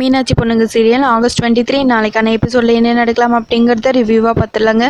மீனாட்சி பொண்ணுங்க serial August twenty three நாளைக்கான எபிசோடில் என்ன நடக்கலாம் அப்படிங்கிறத ரிவ்யூவாக பார்த்துலாங்க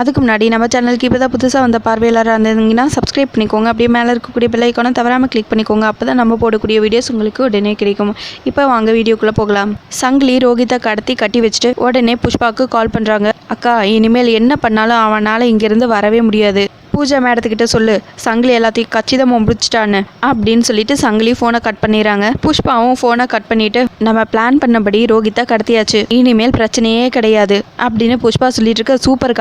அதுக்கு முன்னாடி நம்ம சேனலுக்கு இப்போ தான் புதுசாக வந்த பார்வையாளராக இருந்தீங்கன்னா சப்ஸ்கிரைப் பண்ணிக்கோங்க. அப்படியே மேலே இருக்கக்கூடிய பிள்ளைக்கான தவறாமல் கிளிக் பண்ணிக்கோங்க. அப்போ தான் நம்ம போடக்கூடிய வீடியோஸ் உங்களுக்கு உடனே கிடைக்கும். இப்போ வாங்க வீடியோக்குள்ளே போகலாம். சங்கிலி ரோகிதா கடத்தி கட்டி வச்சுட்டு உடனே புஷ்பாவுக்கு கால் பண்ணுறாங்க அக்கா இனிமேல் என்ன பண்ணாலும் அவனால் இங்கேருந்து வரவே முடியாது. பூஜா மேடத்துக்கிட்ட சொல்லு சங்கிலி எல்லாத்தையும் கச்சிதமாக முடிச்சிட்டான்னு அப்படின்னு சொல்லிட்டு சங்கிலி ஃபோனை கட் பண்ணிடுறாங்க. புஷ்பாவும் ஃபோனை கட் பண்ணிட்டு நம்ம பிளான் பண்ணபடி ரோகிதா கடத்தியாச்சு. இனிமேல் பிரச்சனையே கிடையாது அப்படின்னு புஷ்பா சொல்லிட்டு இருக்க சூப்பர்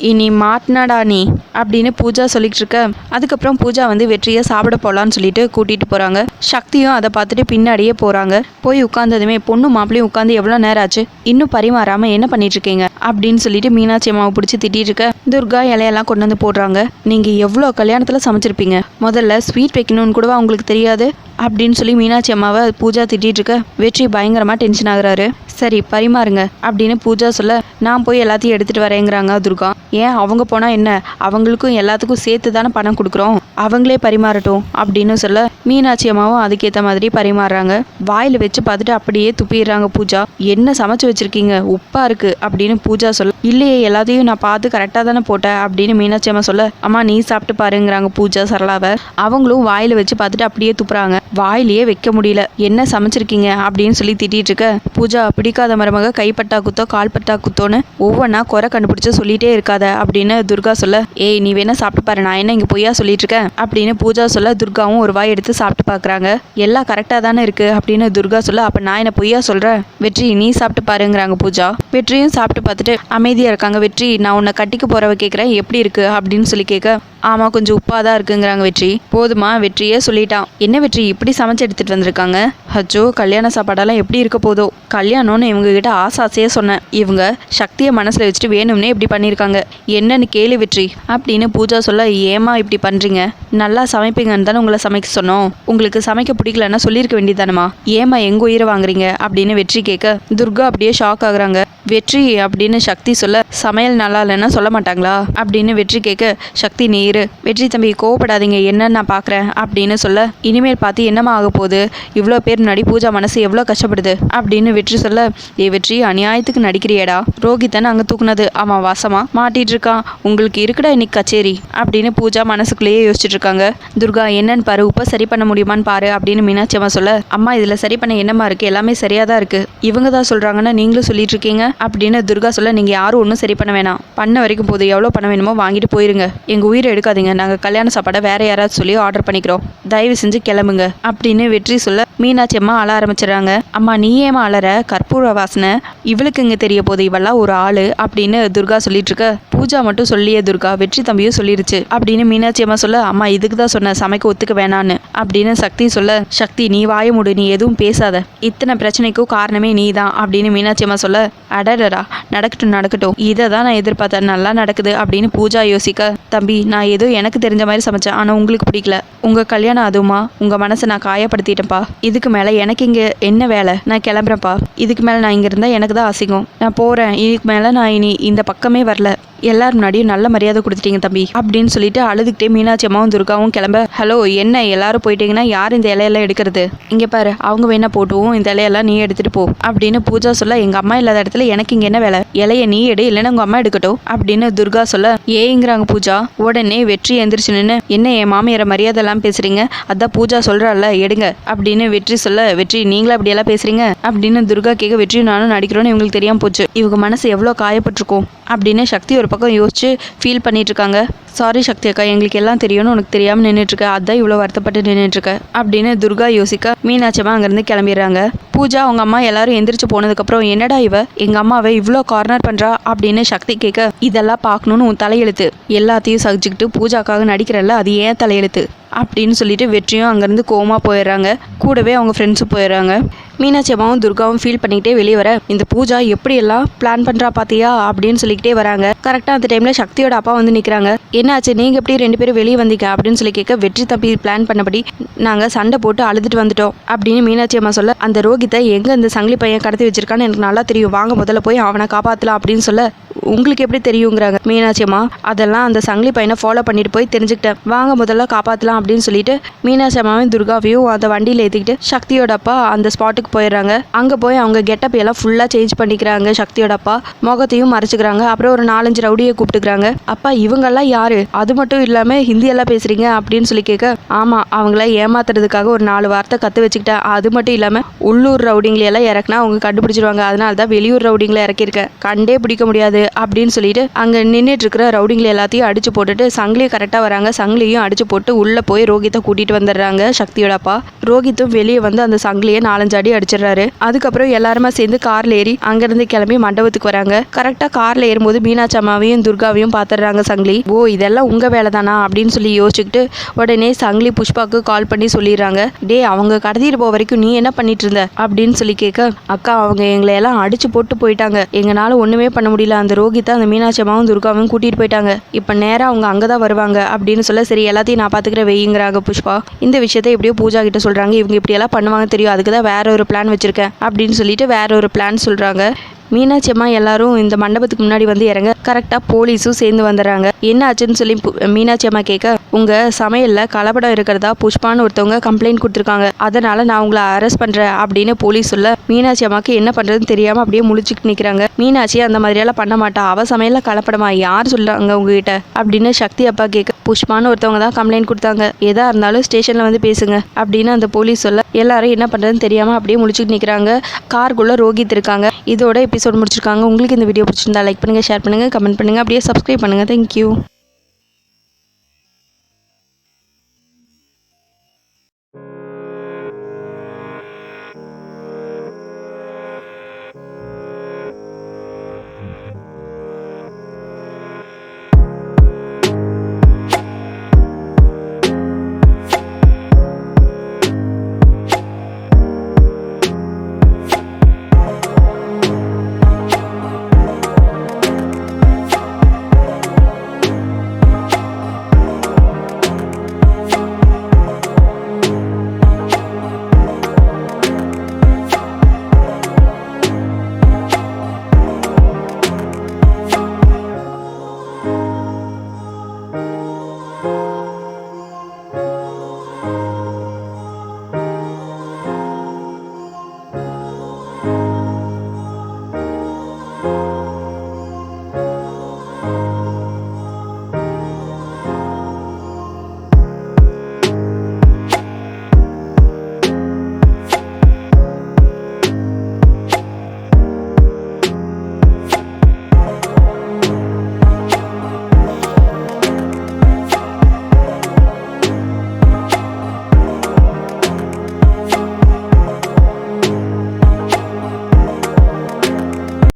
இனி மாட்டினாடா நீ அப்படின்னு பூஜா சொல்லிட்டு இருக்க. அதுக்கப்புறம் பூஜா வந்து வெற்றியை சாப்பிட போகலான்னு சொல்லிட்டு கூட்டிகிட்டு போகிறாங்க சக்தியும் அதை பார்த்துட்டு பின்னாடியே போகிறாங்க போய் உட்காந்ததுமே பொண்ணு மாப்பிளையும் உட்காந்து எவ்வளோ நேரம் ஆச்சு? இன்னும் பரிமாறாமல் என்ன பண்ணிட்டு இருக்கீங்க? அப்படின்னு சொல்லிட்டு மீனாட்சி அம்மாவை பிடிச்சி திட்டிட்டு இருக்க. துர்கா இலையெல்லாம் கொண்டு வந்து போடுறாங்க. நீங்கள் எவ்வளோ கல்யாணத்தில் சமைச்சிருப்பீங்க? முதல்ல ஸ்வீட் வைக்கணும்னு கூடவா உங்களுக்கு தெரியாது? அப்படின்னு சொல்லி மீனாட்சி அம்மாவை பூஜா திட்டிட்டு இருக்க. வெற்றி பயங்கரமாக டென்ஷன் ஆகுறாரு. சரி பரிமாறுங்க அப்படின்னு பூஜா சொல்ல நான் போய் எல்லாத்தையும் எடுத்துட்டு வரேங்கிறாங்க துர்கா. ஏன்? அவங்க போனா என்ன? அவங்களுக்கும் எல்லாத்துக்கும் சேர்த்து தானே பணம் கொடுக்குறோம். அவங்களே பரிமாறட்டும் அப்படின்னு சொல்ல மீனாட்சி அம்மாவும் அதுக்கேற்ற மாதிரி பரிமாறுறாங்க. வாயில் வச்சு பார்த்துட்டு அப்படியே துப்பிடுறாங்க பூஜா. என்ன சமைச்சு வச்சிருக்கீங்க? உப்பா இருக்கு அப்படின்னு பூஜா சொல்ல இல்லையே எல்லாத்தையும் நான் பார்த்து கரெக்டாக தானே போட்டேன் அப்படின்னு மீனாட்சி அம்மா சொல்ல அம்மா நீ சாப்பிட்டு பாருங்கிறாங்க பூஜா சரளாவை. அவங்களும் வாயில் வச்சு பார்த்துட்டு அப்படியே துப்புறாங்க. வாயிலேயே வைக்க முடியல. என்ன சமைச்சிருக்கீங்க? அப்படின்னு சொல்லி திட்டிட்டு இருக்க பூஜா அப்படி பிடிக்காத மருமக கைப்பட்டா குத்தோ கால்பட்டா குத்தோன்னு ஒவ்வொன்றா குறை கண்டுபிடிச்சு சொல்லிட்டே இருக்காத அப்படின்னு துர்கா சொல்ல ஏய் நீ வேணா சாப்பிட்டு பாரு நான் என்ன இங்கே பொய்யா சொல்லிட்டு இருக்கேன்? அப்படின்னு பூஜா சொல்ல துர்காவும் ஒரு வாய் எடுத்து சாப்பிட்டு பார்க்குறாங்க எல்லாம் கரெக்டாக தானே இருக்கு? அப்படின்னு துர்கா சொல்ல அப்போ நான் என்ன பொய்யா சொல்கிறேன் வெற்றி நீ சாப்பிட்டு பாருங்கிறாங்க பூஜா. வெற்றியும் சாப்பிட்டு பார்த்துட்டு அமைதியாக இருக்காங்க. வெற்றி நான் உன்னை கட்டிக்கு போகிறவ கேட்குறேன் எப்படி இருக்கு? அப்படின்னு சொல்லி கேட்க ஆமாம் கொஞ்சம் உப்பாக தான் இருக்குங்கிறாங்க வெற்றி. போதுமா வெற்றியே சொல்லிட்டான். என்ன வெற்றி இப்படி சமைச்சு எடுத்துட்டு வந்திருக்காங்க? அச்சோ கல்யாண சாப்பாடெல்லாம் எப்படி இருக்க போதோ. கல்யாணம்னு இவங்க கிட்ட ஆசை ஆசையே சொன்னேன். இவங்க சக்தியை மனசில் வச்சுட்டு வேணும்னே இப்படி பண்ணியிருக்காங்க. என்னன்னு கேளு வெற்றி அப்படின்னு பூஜா சொல்ல ஏமா இப்படி பண்ணுறீங்க நல்லா சமைப்பீங்கன்னு தானே உங்களை சமைக்க சொன்னோம். உங்களுக்கு சமைக்க பிடிக்கலன்னா சொல்லியிருக்க வேண்டியதானமா ஏமா எங்க உயிரை வாங்குறீங்க? அப்படின்னு வெற்றி கேட்க துர்கா அப்படியே ஷாக் ஆகுறாங்க. வெற்றி அப்படின்னு சக்தி சொல்ல சமையல் நல்லா இல்லைன்னா சொல்ல மாட்டாங்களா? அப்படின்னு வெற்றி கேட்க சக்தி நீரு வெற்றி தம்பி கோவப்படாதீங்க. என்னன்னு நான் பார்க்குறேன் அப்படின்னு சொல்ல இனிமேல் பார்த்து என்னம்மா ஆக போகுது? இவ்வளோ பேர் முன்னாடி பூஜா மனசு எவ்வளோ கஷ்டப்படுது? அப்படின்னு வெற்றி சொல்ல ஏ வெற்றி அநியாயத்துக்கு நடிக்கிறியேடா. ரோகித்தன் அங்கே தூக்குனது. அவன் வாசமா? மாட்டிட்டு இருக்கான். உங்களுக்கு இருக்குடா இன்னைக்கு கச்சேரி. அப்படின்னு பூஜா மனசுக்குள்ளேயே யோசிச்சுட்டு இருக்காங்க. துர்கா என்னன்னு பாரு. உப்ப சரி பண்ண முடியுமான்னு பாரு. அப்படின்னு மீனாட்சி அம்மா சொல்ல அம்மா இதில் சரி பண்ண என்னம்மா இருக்கு? எல்லாமே சரியாக தான் இருக்கு. இவங்க தான் சொல்கிறாங்கன்னா நீங்களும் சொல்லிட்டு இருக்கீங்க. அப்படின்னு துர்கா சொல்ல நீங்கள் யாரும் ஒன்றும் சரி பண்ண வேணாம். பண்ண வரைக்கும் போது எவ்வளோ பண்ண வேணுமோ வாங்கிட்டு போயிருங்க. எங்கள் உயிரை எடுக்காதீங்க. நாங்கள் கல்யாண சாப்பாடை வேற யாராவது சொல்லி ஆர்டர் பண்ணிக்கிறோம். தயவு செஞ்சு கிளம்புங்க. அப்படின்னு வெற்றி சொல்ல மீனாட்சி அம்மா அழ ஆரம்பிச்சிடுறாங்க. அம்மா நீ ஏமா அலற? கற்பூர வாசனை. இவளுக்கு இங்கே தெரிய போது இவெல்லாம் ஒரு ஆளு அப்படின்னு துர்கா சொல்லிட்டு இருக்க பூஜா மட்டும் சொல்லியே துர்கா வெற்றி தம்பியும் சொல்லிருச்சு அப்படின்னு மீனாட்சி அம்மா சொல்ல அம்மா இதுக்கு தான் சொன்ன சமைக்க ஒத்துக்க வேணான்னு அப்படின்னு சக்தி சொல்ல சக்தி நீ வாய முடி நீ எதுவும் பேசாத. இத்தனை பிரச்சனைக்கும் காரணமே நீ தான் அப்படின்னு மீனாட்சி அம்மா சொல்ல அடடடா நடக்கட்டும் நடக்கட்டும். இதை தான் நான் எதிர்பார்த்தேன். நல்லா நடக்குது அப்படின்னு பூஜா யோசிக்க தம்பி நான் ஏதோ எனக்கு தெரிஞ்ச மாதிரி சமைச்சேன். ஆனால் உங்களுக்கு பிடிக்கல. உங்கள் கல்யாணம் அதுவுமா உங்கள் மனசை நான் காயப்படுத்திட்டேன்ப்பா. இதுக்கு மேலே எனக்கு இங்கே என்ன வேலை? நான் கிளம்புறேன்ப்பா. இதுக்கு மேலே நான் இங்கே இருந்தால் எனக்கு தான் அசிங்கம். நான் போகிறேன் இதுக்கு மேலே நான் இனி இந்த பக்கமே வரல. எல்லார் முன்னாடியும் நல்ல மரியாதை கொடுத்துட்டீங்க தம்பி அப்படின்னு சொல்லிட்டு அழுதுகிட்டே மீனாட்சி அம்மாவும் துர்காவும் கிளம்ப ஹலோ என்ன எல்லாரும் போயிட்டீங்கன்னா யார் இந்த இலையெல்லாம் எடுக்கிறது? இங்கே பாரு அவங்க வேணா போட்டுவோம் இந்த இலையெல்லாம் நீ எடுத்துட்டு போ அப்படின்னு பூஜா சொல்ல எங்க அம்மா இல்லாத இடத்துல எனக்கு இங்க என்ன வேலை? இலைய நீ எடு இல்லைன்னா உங்க அம்மா எடுக்கட்டும் அப்படின்னு துர்கா சொல்ல ஏங்கிறாங்க பூஜா உடனே வெற்றி எந்திரிச்சு நின்று என்ன என் மாமியார மரியாதை எல்லாம் பேசுறீங்க? அதான் பூஜா சொல்றாள்ல எடுங்க அப்படின்னு வெற்றி சொல்ல வெற்றி நீங்களும் அப்படியெல்லாம் பேசுறீங்க? அப்படின்னு துர்கா கேட்க வெற்றியும் நானும் நடிக்கிறோன்னு இவங்களுக்கு தெரியாம போச்சு. இவங்க மனசு எவ்வளோ காயப்பட்டிருக்கும்? அப்படின்னு சக்தி ஒரு பக்கம் யோசிச்சு ஃபீல் பண்ணிகிட்ருக்காங்க சாரி சக்தி அக்கா எங்களுக்கு எல்லாம் தெரியும்னு உனக்கு தெரியாமல் நின்றுட்டுருக்க அதான் இவ்வளோ வருத்தப்பட்டு நின்றுட்டுருக்க அப்படின்னு துர்கா யோசிக்க. மீனாட்சியம்மா அங்கேருந்து கிளம்பிடுறாங்க. பூஜா அவங்க அம்மா எல்லாரும் எந்திரிச்சு போனதுக்கப்புறம் என்னடா இவ? எங்க அம்மாவை இவ்வளோ கார்னர் பண்றா? அப்படின்னு சக்தி கேட்க இதெல்லாம் பார்க்கணுன்னு உன் தலையெழுத்து. எல்லாத்தையும் சகிச்சுக்கிட்டு பூஜாக்காக நடிக்கிறல்ல அது ஏன் தலையெழுத்து? அப்படின்னு சொல்லிட்டு வெற்றியும் அங்கேருந்து கோமா போயிடுறாங்க. கூடவே அவங்க ஃப்ரெண்ட்ஸும் போயிடுறாங்க. மீனாட்சி அம்மாவும் துர்காவும் ஃபீல் பண்ணிக்கிட்டே வெளியே வர இந்த பூஜா எப்படியெல்லாம் பிளான் பண்ணுறா பார்த்தியா அப்படின்னு சொல்லிக்கிட்டே வராங்க. கரெக்டாக அந்த டைமில் சக்தியோட அப்பா வந்து நிற்கிறாங்க என்னாச்சு? நீங்கள் எப்படி ரெண்டு பேரும் வெளியே வந்தீங்க? அப்படின்னு சொல்லி கேட்க வெற்றி தம்பி பிளான் பண்ணபடி நாங்கள் சண்டை போட்டு அழுதுட்டு வந்துட்டோம். அப்படின்னு மீனாட்சி அம்மா சொல்ல அந்த ரோகித்தை எங்கே இந்த சங்கிலி பையன் கடத்தி வச்சிருக்கான்னு எனக்கு நல்லா தெரியும். வாங்க முதல்ல போய் அவனை காப்பாற்றலாம் அப்படின்னு சொல்ல உங்களுக்கு எப்படி தெரியுங்கிறாங்க. மீனாட்சி அம்மா அதெல்லாம் அந்த சங்கிலி பையனை ஃபாலோ பண்ணிட்டு போய் தெரிஞ்சுக்கிட்டேன். வாங்க முதல்ல காப்பாற்றலாம் அப்படின்னு சொல்லிட்டு மீனாட்சியம்மாவும் துர்காவையும் அந்த வண்டியில் ஏற்றிக்கிட்டு சக்தியோட அப்பா அந்த ஸ்பாட்டுக்கு போயிடுறாங்க. அங்கே போய் அவங்க கெட்டப் எல்லாம் ஃபுல்லாக சேஞ்ச் பண்ணிக்கிறாங்க சக்தியோட அப்பா. முகத்தையும் மறைச்சிக்கிறாங்க. அப்புறம் ஒரு நாலஞ்சு ரவுடியை கூப்பிட்டுக்கிறாங்க. அப்பா இவங்கெல்லாம் யாரு? அது மட்டும் இல்லாமல் ஹிந்தியெல்லாம் பேசுறீங்க அப்படின்னு சொல்லி கேட்க ஆமாம் அவங்கள ஏமாத்துறதுக்காக ஒரு நாலு வார்த்தை கற்று வச்சுக்கிட்டேன் அது மட்டும் இல்லாமல் உள்ளூர் ரவுடிங்களை எல்லாம் இறக்குனா அவங்க கண்டுபிடிச்சிருவாங்க. அதனால தான் வெளியூர் ரவுடிங்களை இறக்கியிருக்கேன். கண்டே பிடிக்க முடியாது. அப்படின்னு சொல்லிட்டு அங்கே நின்றுட்டு இருக்கிற ரவுடிங்களை எல்லாத்தையும் அடிச்சு போட்டுட்டு சங்கிலியை கரெக்டாக வராங்க. சங்கிலியும் அடிச்சு போட்டு உள்ளே போய் ரோகித்தை கூட்டிட்டு வந்துடுறாங்க சக்தியோட அப்பா ரோகித்தும் வெளியே வந்து அந்த சங்கிலியை நாலஞ்சு அடி அடிச்சிடுறாரு. அதுக்கப்புறம் எல்லாருமே சேர்ந்து கார்ல ஏறி அங்கேருந்து கிளம்பி மண்டபத்துக்கு வராங்க. கரெக்டாக கார்ல ஏறும்போது மீனாட்சி அம்மாவையும் துர்காவையும் பார்த்துடுறாங்க சங்கிலி. ஓ இதெல்லாம் உங்கள் வேலை தானா அப்படின்னு சொல்லி யோசிச்சுக்கிட்டு உடனே சங்கிலி புஷ்பாக்கு கால் பண்ணி சொல்லிடுறாங்க. டே அவங்க கடத்திட்டு போக வரைக்கும் நீ என்ன பண்ணிட்டு இருந்த? அப்படின்னு சொல்லி கேட்க அக்கா அவங்க எங்களை எல்லாம் அடிச்சு போட்டு போயிட்டாங்க. எங்களால் ஒன்றுமே பண்ண முடியல. அந்த ரோகித்தை அந்த மீனாட்சி அம்மாவும் துர்காவும் கூட்டிட்டு போயிட்டாங்க. இப்போ நேராக அவங்க அங்கே தான் வருவாங்க அப்படின்னு சொல்ல சரி எல்லாத்தையும் நான் பார்த்துக்கிற வெயிங்கிறாங்க புஷ்பா. இந்த விஷயத்தை எப்படியோ பூஜா கிட்ட சொல்கிறாங்க இவங்க இப்படியெல்லாம் பண்ணுவாங்க தெரியும். அதுக்கு தான் வேற ஒரு பிளான் வச்சிருக்கேன் அப்படின்னு சொல்லிட்டு வேற ஒரு பிளான் சொல்கிறாங்க மீனாட்சி அம்மா எல்லாரும் இந்த மண்டபத்துக்கு முன்னாடி வந்து இறங்க கரெக்டாக போலீஸும் சேர்ந்து வந்துடுறாங்க. என்ன ஆச்சுன்னு சொல்லி பு- மீனாட்சி அம்மா கேட்க உங்கள் சமையலில் கலப்படம் இருக்கிறதா? புஷ்பான்னு ஒருத்தவங்க கம்ப்ளைண்ட் கொடுத்துருக்காங்க. அதனால நான் உங்களை அரெஸ்ட் பண்ணுறேன் அப்படின்னு போலீஸ் சொல்ல மீனாட்சி அம்மாக்கு என்ன பண்ணுறதுன்னு தெரியாமல் அப்படியே முழிச்சுட்டு நிற்கிறாங்க மீனாட்சி அந்த மாதிரியெல்லாம் பண்ண மாட்டா. அவள் சமையலில் கலப்படமா? யார் சொல்கிறாங்க உங்ககிட்ட? அப்படின்னு சக்தி அப்பா கேட்க புஷ்பான்னு ஒருத்தவங்க தான் கம்ப்ளைண்ட் கொடுத்தாங்க. எதாக இருந்தாலும் ஸ்டேஷனில் வந்து பேசுங்க. அப்படின்னு அந்த போலீஸ் சொல்ல எல்லாரும் என்ன பண்ணுறதுன்னு தெரியாமல் அப்படியே முழிச்சுட்டு நிற்கிறாங்க கார்குள்ளே ரோகித் இருக்காங்க. இதோட எபிசோட் முடிச்சிருக்காங்க. உங்களுக்கு இந்த வீடியோ பிடிச்சிருந்தா லைக் பண்ணுங்கள் ஷேர் பண்ணுங்கள் கமெண்ட் பண்ணுங்கள் அப்படியே சப்ஸ்கிரைப் பண்ணுங்கள் தேங்க்யூ